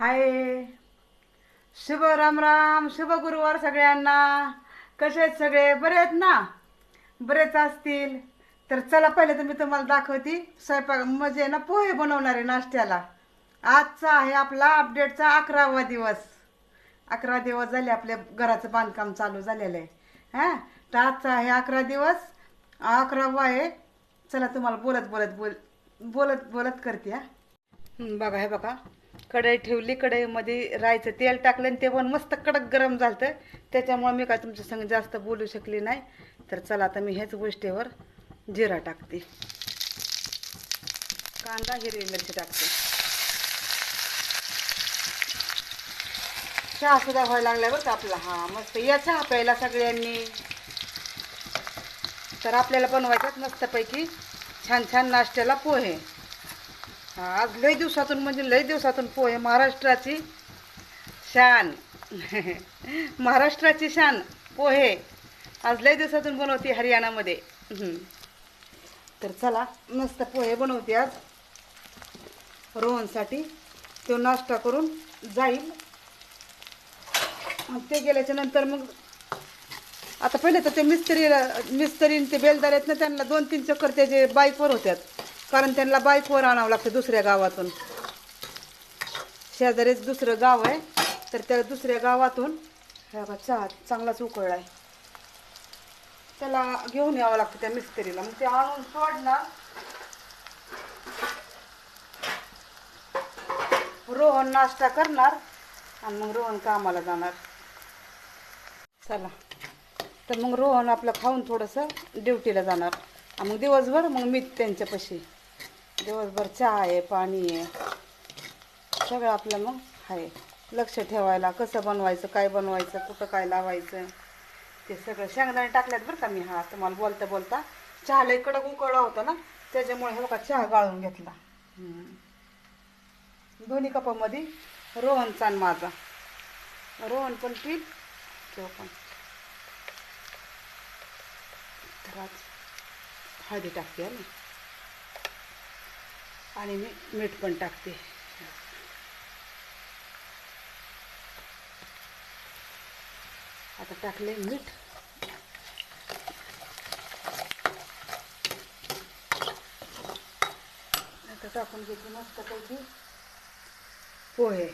हाय. शुभ राम राम शुभ गुरुवार सगळ्यांना. कसे आहेत सगळे? बरे आहेत ना? बरेच असतील. तर चला पहिले तर मी तुम्हाला दाखवते स्वयंपाक म्हणजे ना पोहे बनवणार आहे नाश्त्याला. आजचा आहे आपला अपडेटचा अकरावा दिवस. अकरा दिवस झाले आपल्या घराचं बांधकाम चालू झालेलं आहे. हां? तर आजचा आहे अकरा दिवस. अकरावा आहे. चला तुम्हाला बोलत बोलत बोल बोलत बोलत करते हां. बघा हे बघा. कढई ठेवली कढईमध्ये राहायचं तेल टाकलं आणि ते पण मस्त कडक गरम झालं त्याच्यामुळे मी काय तुमच्या संग जास्त बोलू शकली नाही. तर चला आता मी ह्याच गोष्टीवर जिरा टाकते. कांदा हिरवी मिरची टाकते. चहा सुद्धा व्हायला लागला बरं का आपला. हा मस्त. या चहा प्यायला सगळ्यांनी. तर आपल्याला बनवायच्यात मस्तपैकी छान छान नाश्त्याला पोहे. आज लय दिवसातून म्हणजे लय दिवसातून पोहे महाराष्ट्राची शान. महाराष्ट्राची शान पोहे. आज लय दिवसातून बनवते हरियाणामध्ये. तर चला मस्त पोहे बनवते आज. रोहनसाठी. तो नाश्ता करून जाईल. ते गेल्याच्यानंतर मग आता पहिले तर ते मिस्त्री मिस्त्रीन ते बेलदार आहेत ना त्यांना दोन तीन चक्कर त्याचे बाईकवर होत्यात. कारण त्यांना बाईकवर आणावं लागतं दुसऱ्या गावातून. शेजारीच दुसरं गाव आहे तर त्या दुसऱ्या गावातून हे चहा चांगलाच उकळला आहे त्याला घेऊन यावं लागतं त्या मिस्त्रीला. मग ते आणून सोडणार. रोहन नाश्ता करणार आणि मग रोहन कामाला जाणार. चला. तर मग रोहन आपलं खाऊन थोडंसं ड्युटीला जाणार. आणि मग दिवसभर मग मी त्यांच्यापाशी. दिवसभर चहा आहे पाणी आहे. सगळं आपलं मग आहे. लक्ष ठेवायला कसं बनवायचं काय बनवायचं कुठं काय लावायचं ते सगळं शेंगदाणे टाकल्यात बरं का मी. हा तुम्हाला बोलता बोलता चहा लई कडक उकळला होता ना त्याच्यामुळे हे बघा चहा गाळून घेतला. दोन्ही कपामध्ये रोहनचा आणि माझा. रोहन पण पीठ किंवा पण. हळदी टाकते ना? आणि मी मीठ पण टाकते. आता टाकले मीठ. आता टाकून घेते मस्तपैकी पोहे.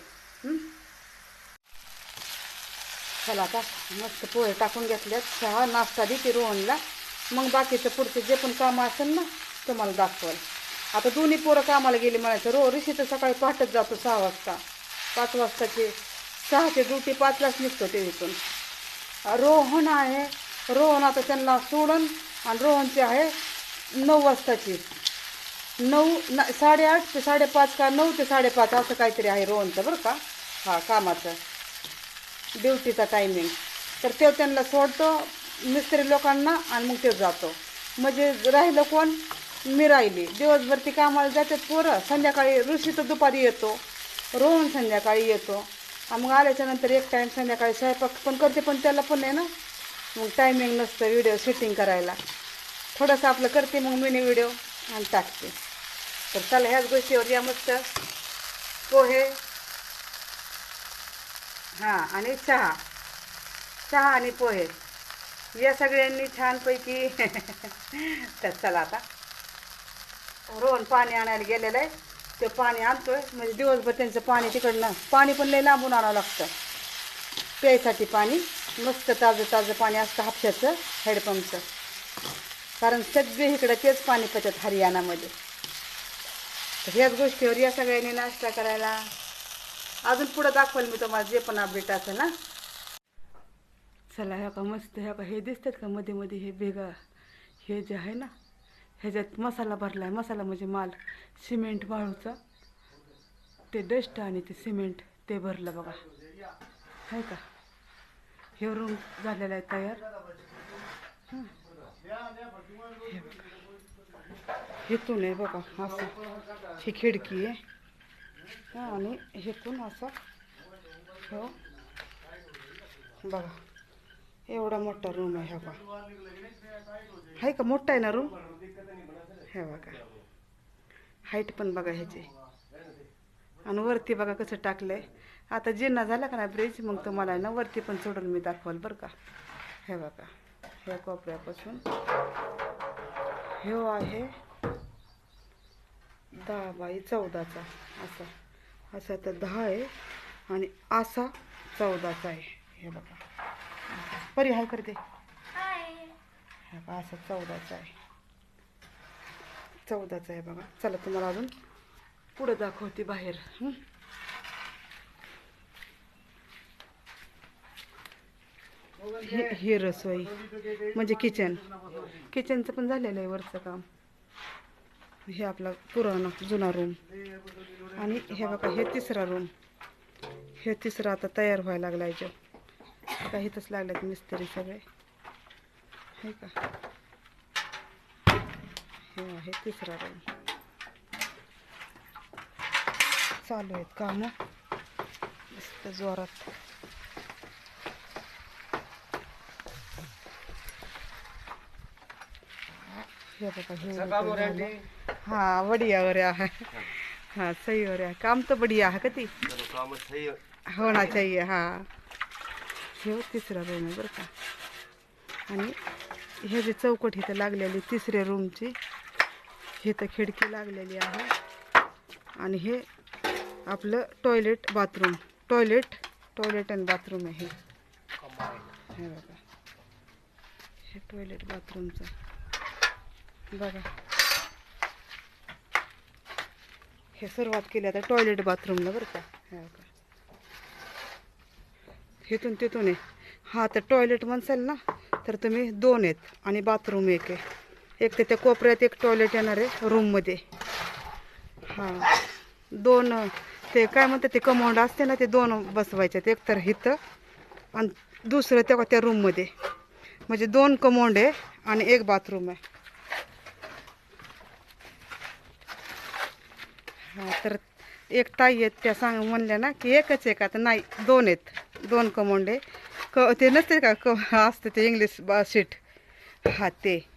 चला आता मस्त पोहे टाकून घेतल्यात. चहा नाश्ता देते रोहनला. मग बाकीचं पुढचे जे पण कामं असेल ना तुम्हाला दाखवाल. आता दोन्ही पोरं कामाला गेली म्हणायचं रो ऋषी तर सकाळी पहाटच जातो सहा वाजता. पाच वाजताचे सहाचे ड्युटी पाचलाच निघतो ते इथून रोहन आहे रोहन आता त्यांना सोडून आणि रोहनची आहे नऊ वाजताची. नऊ न साडेआठ ते साडेपाच का नऊ ते साडेपाच असं काहीतरी आहे रोहनचं बरं का? हा कामाचं. ड्युटीचा टायमिंग तर ते त्यांना सोडतो मिस्त्री लोकांना आणि मग ते जातो. म्हणजे राहिलं कोण? मी राहिली. दिवसभर ती कामाला जातात पोरं. संध्याकाळी ऋषी तर दुपारी येतो. रोहन संध्याकाळी येतो. मग आल्याच्यानंतर एक टाईम संध्याकाळी स्वयंपाक पण करते पण त्याला पण आहे ना. मग टायमिंग नसतं व्हिडिओ शूटिंग करायला. थोडंसं आपलं करते मग मिनी व्हिडिओ आणि टाकते. तर चला ह्याच गोष्टीवर या मस्त. पोहे हां आणि चहा. चहा आणि पोहे. या सगळ्यांनी छानपैकी. तर चला आता. रोहन पाणी आणायला गेलेलं आहे. ते पाणी आणतोय. म्हणजे दिवसभर त्यांचं पाणी तिकडनं पाणी पण लई लांबून आणावं लागतं. प्यायसाठी पाणी मस्त ताजं ताजं पाणी असतं हापशाचं हेडपंपचं. कारण सगळे इकडं तेच पाणी पचत हरियाणामध्ये. तर ह्याच गोष्टीवर या सगळ्यांनी नाश्ता करायला. अजून पुढं दाखवाल मी तुम्हाला जे पण अपडेट असेल ना. चला ह्या का मस्त ह्या का हे दिसतात का? मध्ये मध्ये हे भेगा हे जे आहे ना ह्याच्यात मसाला भरला आहे मसाला म्हणजे माल सिमेंट वाळूचा. ते डस्ट आणि ते सिमेंट ते भरलं बघा. आहे का? हे रूम झालेला आहे तयार. हेतून हे आहे बघा असं. ही खिडकी आहे. आणि हेतून असं हो. बघा. एवढा मोठा रूम आहे हा आहे का? मोठा आहे ना रूम हे बघा. हाईट पण बघा ह्याची. आणि वरती बघा कसं टाकलं आहे आता जिन्ना झाला का ना ब्रिज मग तुम्हाला ना वरती पण चढून मी दाखवाल बरं का. हे बघा. ह्या कोपऱ्यापासून. ह्यो आहे दहा बाई चौदाचा असा. असा तर दहा आहे आणि असा चौदाचा आहे. हे बघा. परी हाय करते. बघा असा चौदाचा आहे. चौदाचा आहे बघा. चला तुम्हाला अजून पुढं दाखवते बाहेर. हं? रसोई. म्हणजे किचन किचनचं पण झालेलं आहे वरचं काम. हे आपला पुराणा जुना रूम आणि हे बघा हे तिसरा रूम हे तिसरा आता तयार व्हायला लागला जो आता इथंच लागलेत मिस्त्री सगळे? हे का? हे आहे तिसरा रूम चालू आहेत कामं. मस्त जोरात. हे हे. हाँ बढ़िया हो रहा है हाँ सही हो रहा है काम तो बढ़िया है कती चलो काम सही है. होना चाहिए हाँ. हे हो, तिसरा रूम आहे बरं का. आणि हे जे चौकट इथं लागलेली तिसऱ्या रूमची हे तर खिडकी लागलेली आहे. आणि हे आपलं टॉयलेट बाथरूम टॉयलेट टॉयलेट आणि बाथरूम आहे हे. हे बघा. हे टॉयलेट बाथरूमचं बघा. हे सुरुवात केली आता टॉयलेट बाथरूमला बरं का. हे बघा. इथून तिथून आहे हा तर टॉयलेट म्हणसाल ना तर तुम्ही दोन आहेत आणि बाथरूम एक आहे. एक तर त्या कोपऱ्यात एक टॉयलेट येणार आहे रूममध्ये हां दोन ते काय म्हणतात ते कमांड असते ना ते दोन बसवायच्यात एक तर इथं आणि दुसरं तेव्हा त्या रूममध्ये म्हणजे दोन कमांड आहे आणि एक बाथरूम आहे. हां तर एक ताई आहेत त्या सांग म्हणल्या ना की एकच एक आता तर नाही दोन आहेत दोन कमोंडे. क ते नसते का? क असते ते इंग्लिश बा सीट हा ते.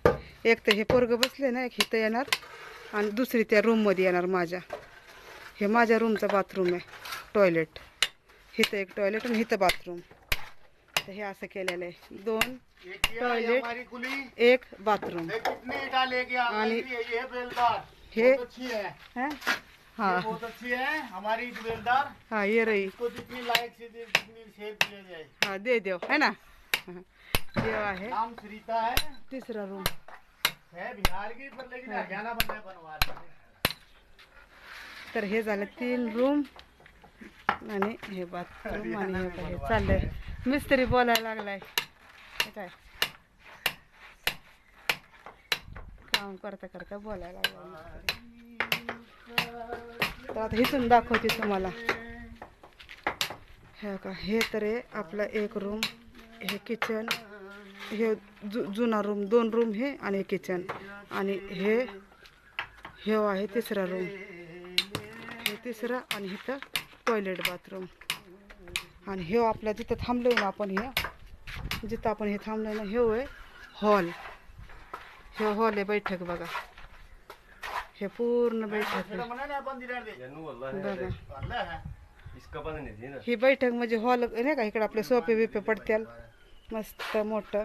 एक तर हे पोरगं बसले ना एक इथं येणार. आणि दुसरी त्या रूममध्ये येणार माझ्या. हे माझ्या रूमचं बाथरूम आहे. टॉयलेट इथं एक टॉयलेट आणि इथं बाथरूम तर हे असं केलेलं आहे. दोन टॉयलेट एक बाथरूम ये कितनी ईटा लेके आ आनी- गई है? हे- बहुत अच्छी है ये हाँ है हमारी हाँ रही। इसको जितनी लायक से दे जितनी शेप दिया जाए। हाँ दे देव है ना? देव आहे नाम सरिता है। तिसरा रूम है बिहार की पर लेकिन हरियाणा बनना बनवा तर हे। झालं तीन रूम आणि हे। बाथरूम आणि हे काय चाललंय मिस्त्री बोलायला लागलाय हे। काय काम करता करता बोलायला मिस्त्री. तर आता इथून दाखवते तुम्हाला. हे का हे तर आपलं एक रूम हे किचन हे जु जुना रूम दोन रूम हे आणि किचन आणि हे हे आहे तिसरा रूम हे तिसरा आणि इथं टॉयलेट बाथरूम आणि हे आपल्या जिथं थांबलोय ना आपण हे जिथं आपण हे थांबलोय ना हे आहे हॉल हे हॉल आहे बैठक बघा. हे पूर्ण बैठक आहे बघा. है. इसका पता नहीं थी ना ही बैठक म्हणजे हॉल नाही का इकडे आपले सोपे बिपे पडत्याल मस्त मोठं.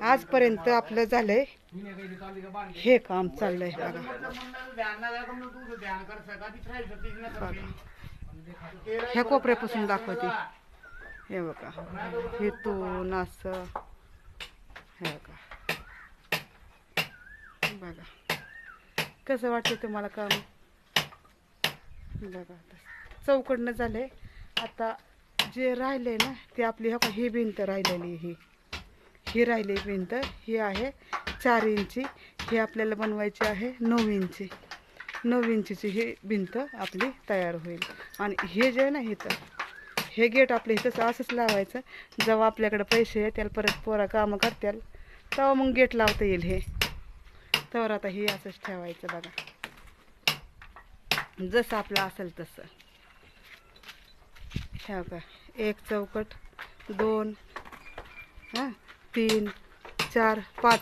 आजपर्यंत आपलं झालंय. हे काम चाललंय बघा. ह्या कोपऱ्यापासून दाखवते. हे बघा. इथून असं. हे बघा. बघा. कसं वाटतं तुम्हाला काम बघा आता. चौकडनं झालंय. आता जे राहिले ना ते आपली हो ही भिंत राहिलेली ही ही राहिली भिंत ही आहे चार इंची. ही आपल्याला बनवायची आहे नऊ इंची. नऊ इंचीची ही भिंत आपली तयार होईल. आणि हे जे आहे ना इथं हे गेट आपलं इथंच असंच लावायचं. जेव्हा आपल्याकडे पैसे येतील परत पोरा कामं करतील तेव्हा मग गेट लावता येईल हे. तर आता हे असंच ठेवायचं बघा. जसं आपलं असेल तसं. ह्या का? एक चौकट दोन हां तीन चार पाच.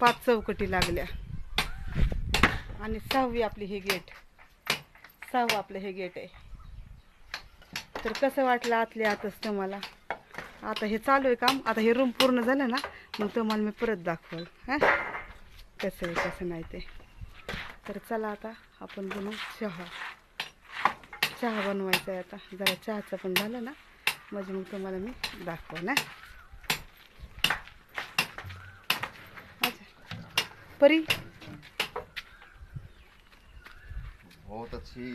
पाच चौकटी लागल्या. आणि सहावी आपली ही गेट. सहावं आपलं हे गेट आहे. तर कसं वाटलं आतली आतच तुम्हाला? आता हे चालू आहे काम. आता हे रूम पूर्ण झालं ना मग तुम्हाला मी परत दाखवल. हां? कसं आहे कसं नाही ते. तर चला आता आपण बनवू चहा. चहा बनवायचा आहे आता. जरा चहाचं पण झालं ना म्हणजे मग तुम्हाला मी दाखव ना. अच्छा. परी? बहुत अच्छी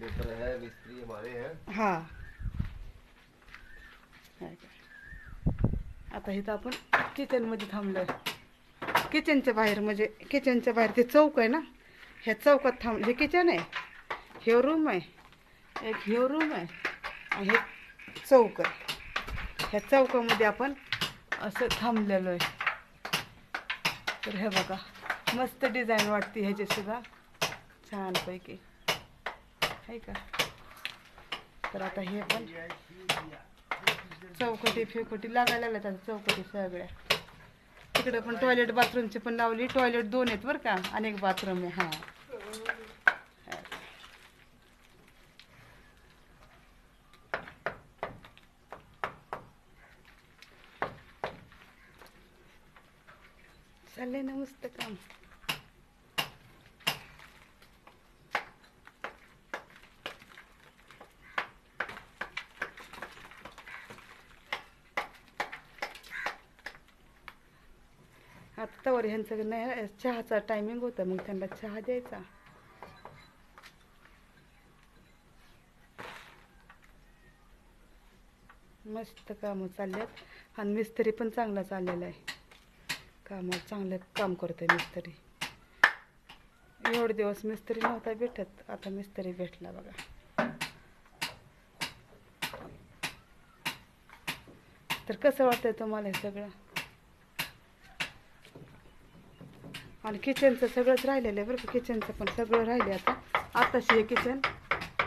लेबर है मिस्त्री हमारे हैं। हा. आता इथं आपण किचनमध्ये थांबलोय. किचनच्या बाहेर म्हणजे किचनच्या बाहेर ते चौक आहे ना? ह्या चौकात थांब हे किचन आहे? हे रूम आहे. एक हे रूम आहे. आणि हे चौक आहे. ह्या चौकामध्ये आपण असं थांबलेलो आहे. तर हे बघा मस्त डिझाईन वाटते ह्याच्यासुद्धा छानपैकी. आहे का? तर आता हे पण चौकटी फेकटी लागायला लागल्यात चौकटी सगळ्या. तिकडे पण टॉयलेट बाथरूमची पण लावली. टॉयलेट दोन आहेत बरं का. अनेक बाथरूम आहे. हां. चाललंय ना मस्त काम. पोर ह्यांचं नाही चहाचा टायमिंग होता मग त्यांना चहा द्यायचा. मस्त कामं चालल्यात. आणि मिस्त्री पण चांगला चाललेला आहे. कामात चांगलं काम करतोय मिस्त्री. एवढे दिवस मिस्त्री नव्हता भेटत आता मिस्त्री भेटला बघा. तर कसं वाटतंय तुम्हाला हे सगळं? आणि किचनचं सगळंच राहिलेलं आहे बरं का. किचनचं पण सगळं राहिले आता. आत्ताशी हे किचन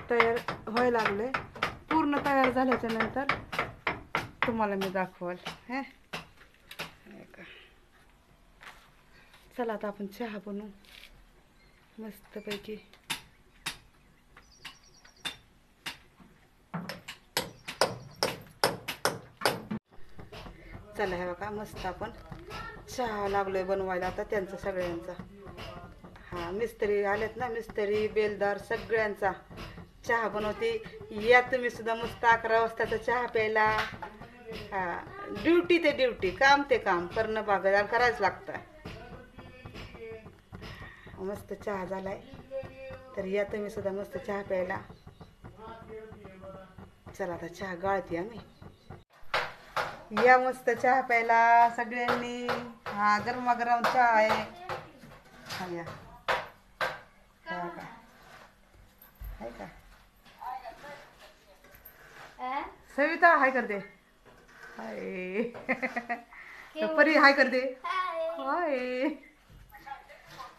तयार व्हायला लागलं आहे पूर्ण तयार झाल्याच्यानंतर तुम्हाला मी दाखवाल. हे का. चला आता आपण चहा बनवू. मस्तपैकी. चला हे बघा मस्त आपण चहा लागलोय बनवायला आता त्यांचा सगळ्यांचा. हा मिस्त्री आलेत ना मिस्त्री बेलदार सगळ्यांचा. चहा बनवते. या तुम्ही सुद्धा मस्त अकरा वाजताचा चहा प्यायला. हा ड्युटी ते ड्युटी काम ते काम करणं बागायला करायच लागतं. मस्त चहा झालाय. तर या तुम्ही सुद्धा मस्त चहा प्यायला. चला आता चहा गाळते आम्ही. या मस्त चहा प्यायला सगळ्यांनी. हा गरमागरम चहा आहे. या. का? सविता हाय करते. हाय. परी हाय करते. हाय.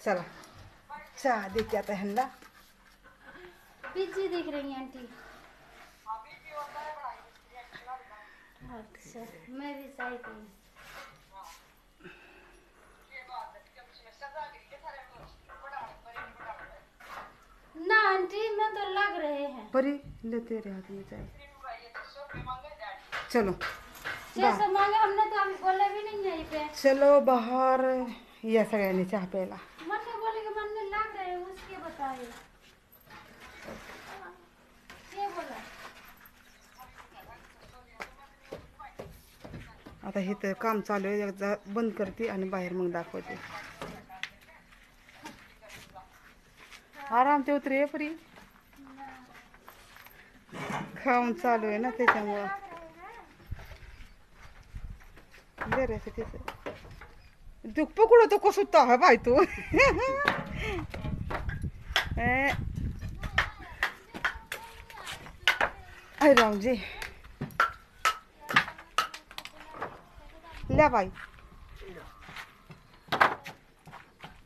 चला. चहा देते आता ह्यांना. दिख रही हैं आंटी. अच्छा मैं भी सही ना आंटी मैं तो लग रहे हैं। परी ले तेरे हाथ में चाय। चलो जैसे मांगे हमने तो अभी बोले भी नहीं है पे। चलो बाहर। या सगळ्यांनी चहा प्यायला आता हे तर काम चालू आहे. एकदा बंद करते आणि बाहेर मग दाखवते. आराम ते उतरे परी. खाऊन चालू आहे ना त्याच्यामुळं. बरं रे त्याचं तू पकडू तो कसं हा बाय तू. अरे रामजी. ल्या बाई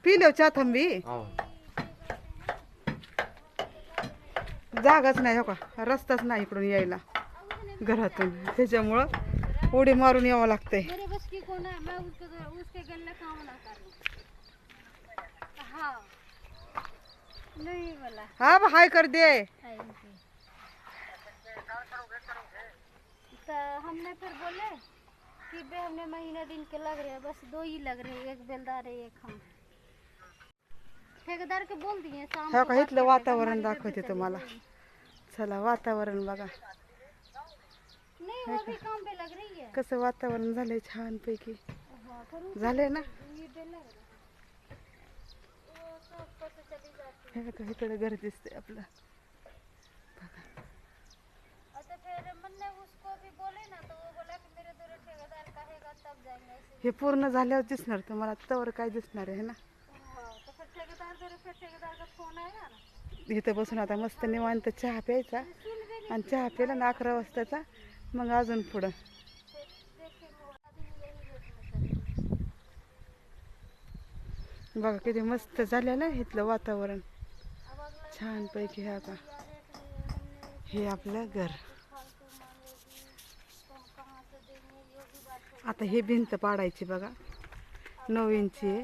पिलो चहा थांबी जागाच नाही हो का? रस्ताच नाही इकडून यायला घरातून. त्याच्यामुळं उडी मारून यावं लागतंय. है. हाँ हाँ हाय कर दे. हमने फिर बोले कि बे हमने महीने दिन के लग रहे हैं बस दो ही लग रहे हैं एक बेलदार है एक हम। ठेकेदार के बोल दिए शाम ह्या को इथलं वातावरण दाखवते तुम्हाला चली वातावरण बघा। नहीं वो भी काम पे लग रही है। कसं वातावरण झालंय छान पैकी हाँ झालंय ना? ये बे लग रहा है। वो सब से चली जाती हे का इकडे घर दिसते आपलं है और तो फिर मैंने उसको भी बोले ना तो वो बोला कि मेरे दो ठेकेदार कहेगा तब जाएंगे ऐसे हे पूर्ण झाल्यावर दिसणार तुम्हाला तवर काय दिसणार आहे ना? इथं बसून आता मस्त निवांत चहा प्यायचा आणि चहा प्यायला ना अकरा वाजताचा मग अजून पुढं. बघा किती मस्त झालं ना इथलं वातावरण. छानपैकी छान पैकी हे आता हे आपलं घर. आता हे भिंत पाडायची बघा. नऊ इंची आहे.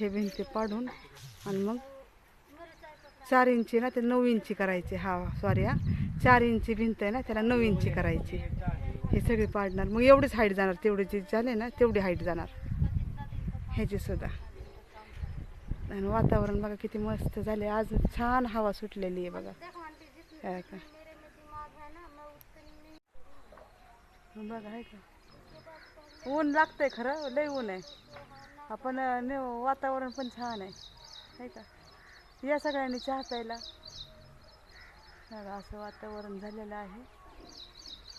हे भिंत पाडून आणि मग चार इंची ना ते नऊ इंची करायची. हा सॉरी हा. चार इंची भिंत आहे ना त्याला नऊ इंची करायची. हे सगळी पाडणार. मग एवढीच हाईट जाणार. तेवढी जी झाले ना तेवढी हाईट जाणार. ह्याची सुद्धा. आणि वातावरण बघा किती मस्त झाले. आज छान हवा सुटलेली आहे बघा. काय का? बघा आहे का? ऊन लागतंय खरं लय ऊन आहे. आपण ने वातावरण पण छान आहे नाही का? या सगळ्यांनी चहा प्यायला. असं वातावरण झालेलं आहे.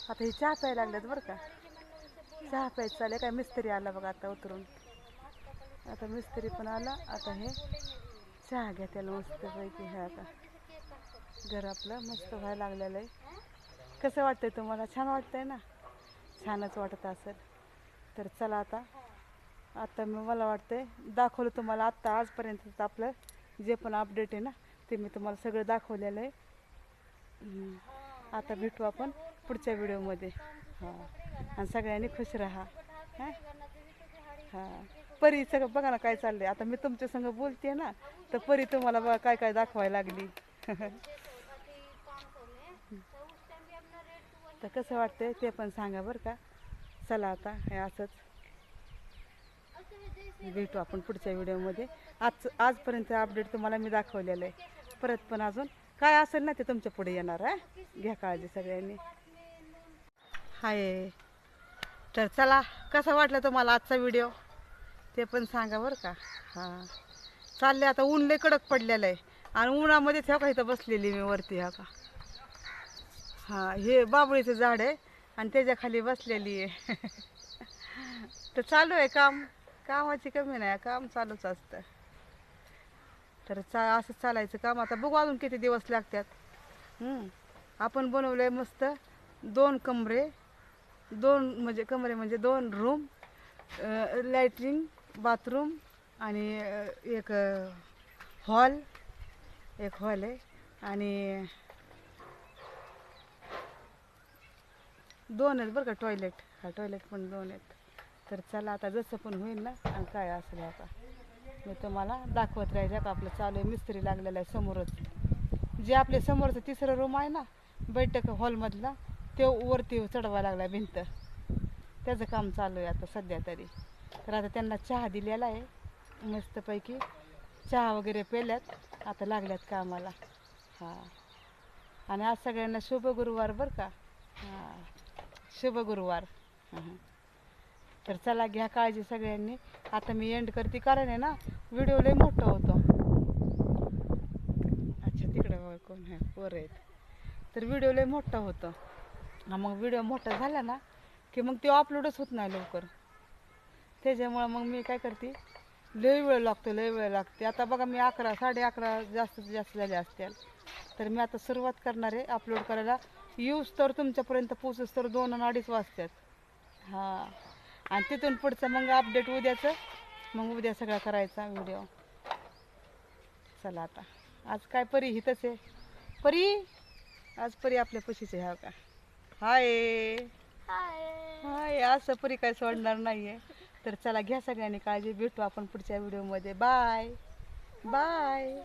आता हे चहा प्यायला लागल्यात बरं का. चहा प्यायचं चालेल काय मिस्त्री आला बघा आता उतरून. आता मिस्त्री पण आला. आता हे चहा घ्या त्याला मस्तपैकी हे आता घर आपलं मस्त व्हायला लागलेलं आहे. कसं वाटतंय तुम्हाला? छान वाटतंय ना? छानच वाटत असेल. तर चला आता. आता मी मला वाटतंय दाखवलं तुम्हाला आत्ता आजपर्यंत आपलं जे पण अपडेट आहे ना ते मी तुम्हाला सगळं दाखवलेलं आहे. आता भेटू आपण पुढच्या व्हिडिओमध्ये. हां. आणि सगळ्यांनी खुश राहा. हां? हां. परी सगळं बघा ना काय चाललंय. आता मी तुमच्या संग बोलते ना तर परी तुम्हाला बघा काय काय दाखवायला लागली. तर कसं वाटतंय ते पण सांगा बरं का. चला आता हे असंच. भेटू आपण पुढच्या व्हिडिओमध्ये. आज आजपर्यंत अपडेट तुम्हाला मी दाखवलेलं आहे. परत पण अजून. काय असेल ना ते तुमच्यापुढे येणार आहे घ्या काळजी सगळ्यांनी. हाय. तर चला कसा वाटला तुम्हाला आजचा व्हिडिओ? ते पण सांगा बरं का. हां. चालले आता ऊन लय कडक पडलेलं आहे. आणि उन्हामध्येच ह्या का इथं बसलेली मी वरती ह्या का? हां हे बाबळीचं झाड आहे. आणि त्याच्याखाली बसलेली आहे. तर चालू आहे काम. कामाची कमी नाही काम चालूच असतं. तर चा असं चालायचं काम. आता बघू अजून किती दिवस लागतात. आपण बनवलं आहे मस्त दोन कमरे. दोन म्हणजे कमरे म्हणजे दोन रूम लॅटरिन बाथरूम आणि एक हॉल एक हॉल आहे. आणि दोन आहेत बरं का टॉयलेट हा टॉयलेट पण दोन आहेत. तर चला आता जसं पण होईल ना आणि काय असेल आता. मी तुम्हाला दाखवत राहायचं का आपलं चालू आहे मिस्त्री लागलेला आहे समोरच. जे आपल्या समोरचं तिसरं रूम आहे ना बैठक हॉलमधला ते वरती चढवा लागला भिंत. त्याचं काम चालू आहे आता सध्या तरी. तर आता त्यांना चहा दिलेला आहे मस्तपैकी. चहा वगैरे पेल्यात आता लागल्यात कामाला. हां. आणि आज सगळ्यांना शुभ गुरुवार बरं का. हां. शुभ गुरुवार. तर चला घ्या काळजी सगळ्यांनी. आता मी एंड करते कारण आहे ना व्हिडिओ लय मोठा होतो. अच्छा तिकडे बघा कोण आहे. पोरं आहेत. तर व्हिडिओ लय मोठा होतो. मग व्हिडिओ मोठा झाला ना की मग ते अपलोडच होत नाही लवकर. त्याच्यामुळं मग मी काय करते लय वेळ लागतो लय वेळ लागते आता बघा मी अकरा साडे अकरा जास्तीत जास्त झाले असतील. तर मी आता सुरुवात करणार आहे अपलोड करायला. यूज तर तुमच्यापर्यंत पोचस तर दोन आणि अडीच वाजतात हां. आणि तिथून पुढचं मग अपडेट उद्याचं मग उद्या सगळा करायचा व्हिडिओ चला आता. आज काय परी हितच आहे. परी? आज परी आपल्या पशीच आहे हा का? हाय. हाय. असं परी काय सोडणार नाहीये. तर चला घ्या सगळ्यांनी काळजी भेटू आपण पुढच्या व्हिडिओमध्ये बाय बाय